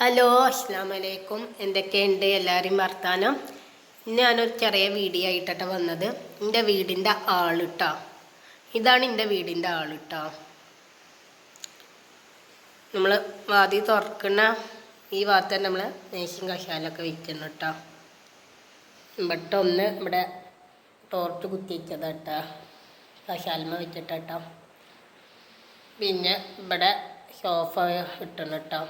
Hello അസ്സാം വലൈക്കും എന്തൊക്കെയുണ്ട് എല്ലാവരും വർത്താനം? ഇന്ന് ഞാനൊരു ചെറിയ വീഡിയോ ആയിട്ടാണ് വന്നത്. എന്റെ വീടിന്റെ ആളിട്ടാ. ഇതാണ് എന്റെ വീടിന്റെ ആളിട്ടാ. നമ്മൾ വാതി തുറക്കുന്ന ഈ ഭാഗത്ത് നമ്മൾ നേശം കഷാലൊക്കെ വിൽക്കുന്നു കേട്ടോ ഇവിടെ ഒന്ന് ഇവിടെ ടോർച്ച് കുത്തി കഷാലമ കഷാൽമ വെച്ചിട്ടാട്ടോ പിന്നെ ഇവിടെ സോഫ ഇട്ടണം കേട്ടോ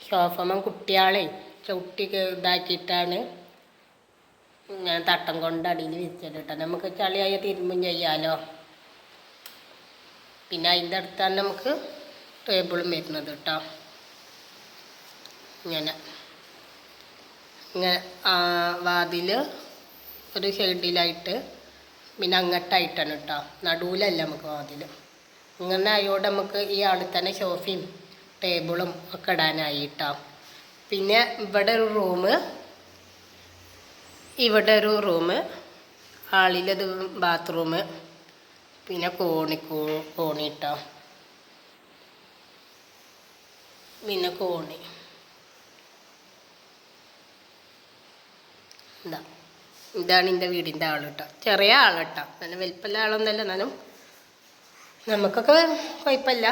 സോഫമ്മ കുട്ടിയാളെ ചവിട്ടി ഇതാക്കിയിട്ടാണ് ഞാൻ തട്ടം കൊണ്ട് അടിയിൽ വിരിച്ചത് കേട്ടോ. നമുക്ക് ചളിയായ തിരുമ്പും ചെയ്യാലോ. പിന്നെ അതിന്റെ അടുത്താണ് നമുക്ക് ടേബിളും വരുന്നത് കേട്ടോ. ഇങ്ങനെ. ഇങ്ങനെ വാതിൽ ഒരു സൈഡിലായിട്ട് പിന്നെ അങ്ങോട്ടായിട്ടാണ് കേട്ടോ. നടുവിലല്ല നമുക്ക് വാതിൽ ഇങ്ങനെ ആയതുകൊണ്ട് നമുക്ക് ഈ അടുത്തന്നെ തന്നെ സോഫയും ടേബിളും ഒക്കെ ഇടാനായി കേട്ടോ പിന്നെ ഇവിടെ ഒരു റൂം ഇവിടെ ഒരു റൂം ഹാളിലത് ബാത്റൂം പിന്നെ കോണി കോ കോണി കേട്ടോ പിന്നെ കോണി. ഇതാ. ഇതാണ് എന്റെ വീടിന്റെ ആൾ കേട്ടോ ചെറിയ ആൾ കേട്ടോ നല്ല വലിപ്പമുള്ള ആളൊന്നുമല്ല എന്നാലും നമുക്കൊക്കെ കുഴപ്പമില്ല.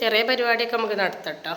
ചെറിയ പരിപാടിയൊക്കെ നമുക്ക് നടത്താം കേട്ടോ